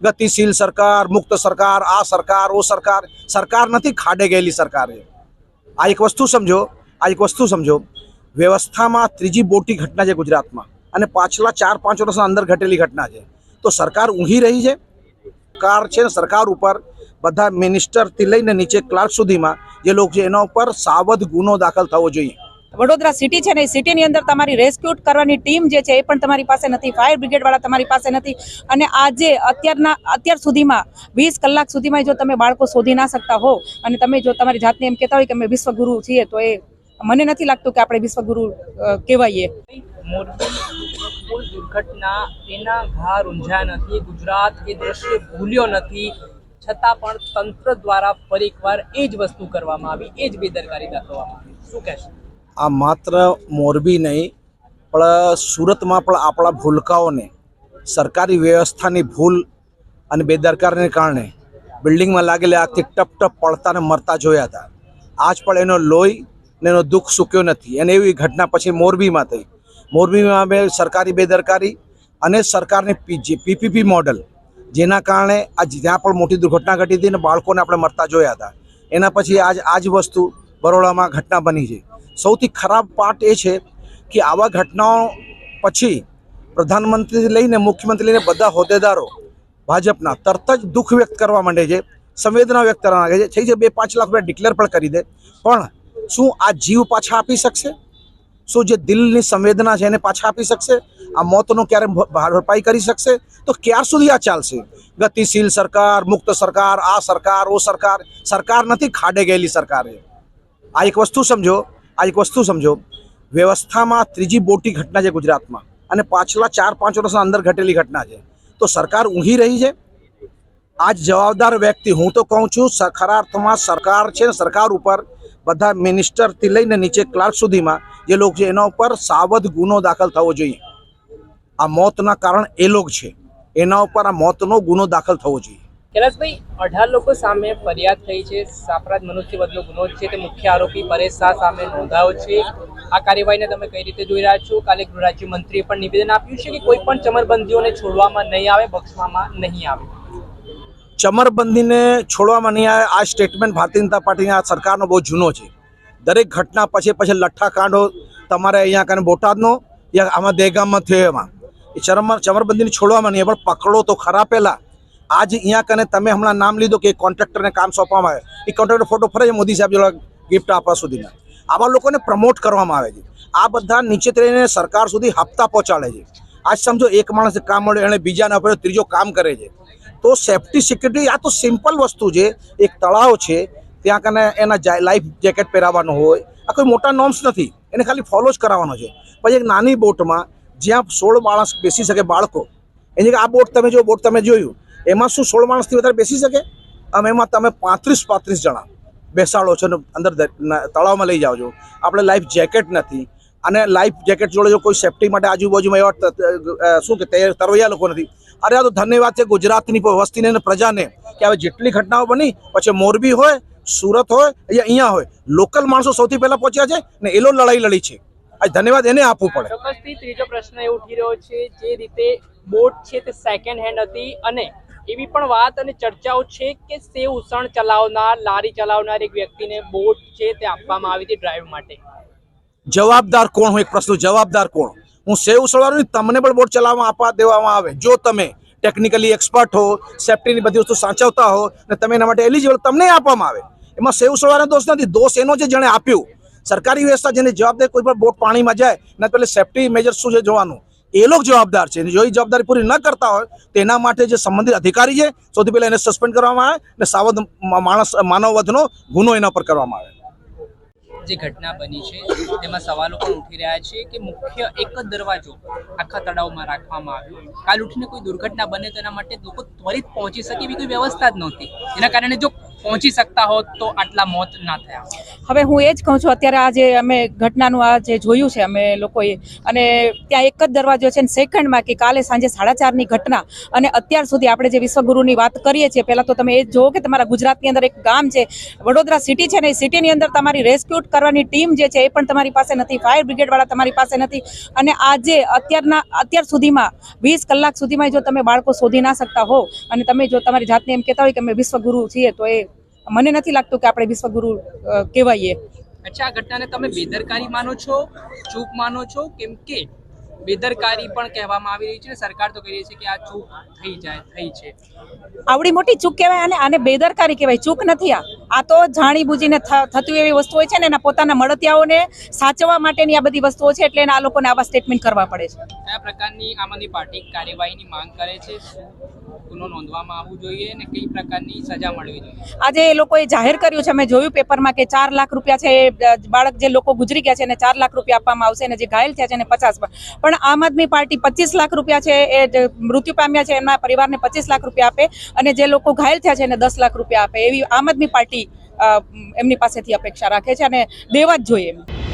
ગતિશીલ સરકાર, મુક્ત સરકાર, આ સરકાર, ઓ સરકાર સરકાર નથી, ખાડે ગયેલી સરકાર. આ એક વસ્તુ સમજો, આ એક વસ્તુ સમજો. વ્યવસ્થામાં ત્રીજી મોટી ઘટના છે ગુજરાતમાં અને પાછલા ચાર પાંચ વર્ષના અંદર ઘટેલી ઘટના છે. તો સરકાર ઊંઘી રહી છે? સરકાર છે સરકાર ઉપર બધા મિનિસ્ટરથી લઈને નીચે ક્લાર્ક સુધીમાં જે લોકો છે એના ઉપર સાવધ ગુનો દાખલ થવો જોઈએ. વડોદરા સિટી છે ને એ સિટીની અંદર તમારી રેસ્ક્યુ કરવાની ટીમ જે છે એ પણ તમારી પાસે નથી. ફાયર બ્રિગેડવાળા તમારી પાસે નથી. અને આજે અત્યારના, અત્યાર સુધીમાં, વીસ કલાક સુધીમાં જો તમે બાળકો શોધી ના શકતા હો અને તમે જો તમારી જાતને એમ કહેતા હોય કે અમે વિશ્વગુરુ છીએ, તો એ મને નથી લાગતું કે આપણે વિશ્વગુરુ કહેવાઈએ. પુલ દુર્ઘટના એના ઘા રૂંઝ્યા નથી, ગુજરાત એ દ્રશ્ય ભૂલ્યો નથી. છતાં પણ તંત્ર દ્વારા ફરી એ જ વસ્તુ કરવામાં આવી, એ જ બેદરકારી દાખવવામાં આવી. શું કહેશો? આ માત્ર મોરબી નહીં, પણ સુરતમાં પણ આપણા ભૂલકાઓને, સરકારી વ્યવસ્થાની ભૂલ અને બેદરકારીને કારણે બિલ્ડિંગમાં લાગેલી આગથી ટપ ટપ પડતા અને મરતા જોયા હતા. આજ પણ એનો લોહી ને એનો દુઃખ સૂક્યો નથી. અને એવી ઘટના પછી મોરબીમાં થઈ. મોરબીમાં અમે સરકારી બેદરકારી અને સરકારની પીપીપી મોડલ, જેના કારણે આજ જ્યાં પણ મોટી દુર્ઘટના ઘટી હતી અને બાળકોને આપણે મરતા જોયા હતા. એના પછી આજ આ જ વસ્તુ બરોડામાં ઘટના બની છે. સૌથી ખરાબ પાર્ટ એ છે કે આવા ઘટનાઓ પછી પ્રધાનમંત્રીથી લઈને મુખ્યમંત્રી લઈને બધા હોદ્દેદારો ભાજપના તરત જ દુઃખ વ્યક્ત કરવા માંડે છે, સંવેદના વ્યક્ત કરવા માંગે છે, થઈ છે બે પાંચ લાખ રૂપિયા ડિક્લેર પણ કરી દે. પણ શું આ જીવ પાછા આપી શકશે? શું જે દિલની સંવેદના છે એને પાછા આપી શકશે? આ મોતનો ક્યારે ભરપાઈ કરી શકશે? તો ક્યાર સુધી આ ચાલશે? ગતિશીલ સરકાર, મુક્ત સરકાર, આ સરકાર, ઓ સરકાર સરકાર નથી, ખાડે ગયેલી સરકાર. આ એક વસ્તુ સમજો આ એક વસ્તુ સમજો. વ્યવસ્થામાં ત્રીજી મોટી ઘટના છે ગુજરાતમાં અને પાછલા ચાર પાંચ વર્ષના અંદર ઘટેલી ઘટના છે. તો સરકાર ઊંઘી રહી છે? આજ જવાબદાર વ્યક્તિ હું તો કહું છું ખરા અર્થમાં સરકાર છે સરકાર ઉપર બધા મિનિસ્ટરથી લઈને નીચે ક્લાર્ક સુધીમાં જે લોકો છે એના ઉપર સાવધ ગુનો દાખલ થવો જોઈએ. આ મોતના કારણ એ લોક છે. એના ઉપર આ મોતનો ગુનો દાખલ થવો જોઈએ. કૈલાસભાઈ અઢાર લોકો સામે ફરિયાદ થઈ છે. સાપરાધ મનુષ્યવધનો ગુનો છે. તે મુખ્ય આરોપી પરેશ શાહ સામે નોંધાયો છે. આ કાર્યવાહીને તમે કઈ રીતે જોઈ રહ્યા છો? કાલે ગૃહ રાજ્યમંત્રીએ પણ નિવેદન આપ્યું છે કે કોઈ પણ ચમરબંધીઓને છોડવામાં નહીં આવે બક્ષવામાં નહીં આવે. ચમરબંધીને છોડવામાં નહીં આવે, આ સ્ટેટમેન્ટ ભારતીય જનતા પાર્ટીની આ સરકારનો બહુ જૂનો છે. દરેક ઘટના પછી પછી લઠ્ઠા કાંડો તમારે અહીંયા કાને બોટાદનો યા આમાં દહેગામમાં થયો એમાં. એ ચરમ ચમરબંધીને છોડવામાં નહીં પણ પકડો તો ખરા પહેલાં. આજ અહીંયા કને તમે હમણાં નામ લીધું કે કોન્ટ્રાક્ટરને કામ સોંપવામાં આવે. એ કોન્ટ્રાક્ટર ફોટો ફરે મોદી સાહેબ જોડે ગિફ્ટ આપવા સુધીના. આવા લોકોને પ્રમોટ કરવામાં આવે છે. આ બધા નીચે રહીને સરકાર સુધી હપ્તા પહોંચાડે છે. આજ સમજો એક માણસે કામ મળ્યો એણે બીજાને આપ્યો ત્રીજો કામ કરે છે. તો સેફટી સિક્યુરિટી આ તો સિમ્પલ વસ્તુ છે. એક તળાવ છે, ત્યાં કને એના લાઈફ જેકેટ પહેરાવવાનું હોય. આ કોઈ મોટા નોર્મ્સ નથી. એને ખાલી ફોલો જ કરાવવાનો છે. પછી એક નાની બોટમાં જ્યાં સોળ માણસ બેસી શકે બાળકો. એની આ બોટ તમે જો બોટ તમે જોયું. એમાં શું સોળ માણસથી વધારે બેસી શકે? આમ એમાં તમે પાંત્રીસ પાંત્રીસ જણા બેસાડો છો ને અંદર તળાવમાં લઈ જાઓ છો. આપણે લાઈફ જેકેટ નથી. અને લાઈફ જેકેટ જોડે જો કોઈ સેફટી માટે આજુબાજુમાં એવા શું કે તરવૈયા લોકો નથી. અરે આ તો ધન્યવાદ છે ગુજરાતની વસ્તીને અને પ્રજાને કે હવે જેટલી ઘટનાઓ બની, પછી મોરબી હોય, સુરત હોય યા અહીંયા હોય. લોકલ માણસો સૌથી પહેલાં પહોંચ્યા છે ને એ લોકો લડાઈ લડી છે. આ ધન્યવાદ, એને આપવું પડે. ત્રીજો પ્રશ્ન એ ઉઠી રહ્યો છે, જે રીતે બોટ છે તે સેકન્ડ હેન્ડ હતી અને એવી પણ વાત અને ચર્ચાઓ છે કે સેવ ઉસણ ચલાવનાર, લારી ચલાવનાર એક વ્યક્તિને બોટ છે તે આપવામાં આવી હતી ડ્રાઈવ માટે. જવાબદાર કોણ હું એક પ્રશ્ન, જવાબદાર કોણ? હું સેવ ઉસળવાનું તમને પણ બોટ ચલાવવામાં આપવા દેવામાં આવે. જો તમે ટેકનિકલી એક્સપર્ટ હો સેફટીની બધી વસ્તુ સાચવતા હો ને તમે એના માટે એલિજિબલ તમને આપવામાં આવે. એમાં સેવ ઉસળવાનો દોષ નથી. દોષ એનો છે જેણે આપ્યું. સરકારી વ્યવસ્થા જેને જવાબદારી કોઈ પણ બોટ પાણીમાં જાય ને પેલે સેફટી મેજર શું છે જોવાનું. એ લોકો જવાબદાર છે. જો એ જવાબદારી પૂરી ન કરતા હોય, તો એના માટે જે સંબંધિત અધિકારી છે, સૌથી પહેલા એને સસ્પેન્ડ કરવામાં આવે અને સાવધ માણસ, માનવવધનો ગુનો એના પર કરવામાં આવે. જે ઘટના બની છે, તેમાં સવાલો પણ ઉઠી રહ્યા છે કે મુખ્ય એક જ દરવાજો આખા તળાવમાં રાખવામાં આવ્યો. કાલ ઉઠીને કોઈ દુર્ઘટના બને તો એના માટે લોકો ત્વરિત પહોંચી શકે એવી કોઈ વ્યવસ્થા જ નહોતી. એના કારણે જો પહોંચી શકતા હોત તો આટલા મોત ના થયા હવે હું એ જ કહું છું, અત્યારે આ જે અમે ઘટનાનું આ જે જોયું છે અમે લોકોએ, અને ત્યાં એક જ દરવાજો છે ને સેકન્ડમાં કે કાલે સાંજે સાડા ચારની ઘટના. અને અત્યાર સુધી આપણે જે વિશ્વગુરુની વાત કરીએ છીએ, પહેલાં તો તમે એ જોવો કે તમારા ગુજરાતની અંદર એક ગામ છે, વડોદરા સિટી છે ને એ સિટીની અંદર તમારી રેસ્ક્યુટ કરવાની ટીમ જે છે એ પણ તમારી પાસે નથી, ફાયર બ્રિગેડવાળા તમારી પાસે નથી. અને આજે અત્યારના, અત્યાર સુધીમાં, વીસ કલાક સુધીમાં જો તમે બાળકો શોધી ના શકતા હો અને તમે જો તમારી જાતને એમ કહેતા હોય કે અમે વિશ્વગુરુ છીએ, તો એ મને નથી લાગતું કે આપણે વિશ્વગુરુ કહેવાઈએ. અચ્છા આ ઘટનાને તમે બેદરકારી માનો છો ચૂપ માનો છો? કેમ કે બેદરકારી પણ કહેવામાં આવી રહી છે સરકાર તો કહી રહી છે કે આ ચૂક થઈ જાય થઈ છે. આવડી મોટી ચૂક કહેવાય અને આને બેદરકારી કહેવાય. ચૂક નથી આ. આ તો જાણી બુજીને થતું એવી વસ્તુ હોય છે ને એના પોતાના મળતિયાઓને સાચવવા માટેની આ બધી વસ્તુઓ છે એટલે આ લોકોને આવા સ્ટેટમેન્ટ કરવા પડે છે. કયા પ્રકારની આમ આદમી પાર્ટી કાર્યવાહીની માંગ કરે છે? નોંધવામાં આવવું જોઈએ અને કઈ પ્રકારની સજા મળવી જોઈએ? આજે એ લોકોએ જાહેર કર્યું છે મેં જોયું પેપરમાં કે ચાર લાખ રૂપિયા છે બાળક જે લોકો ગુજરી ગયા છે, એને ચાર લાખ રૂપિયા આપવામાં આવશે અને જે ઘાયલ થયા છે, એને પચાસ પણ આમ આદમી પાર્ટી પચીસ લાખ રૂપિયા છે, એ મૃત્યુ પામ્યા છે, એમના પરિવારને પચીસ લાખ રૂપિયા આપે અને જે લોકો ઘાયલ થયા છે, એને દસ લાખ રૂપિયા આપે. એવી આમ આદમી પાર્ટી એમની પાસેથી અપેક્ષા રાખે છે અને દેવા જ જોઈએ એમ.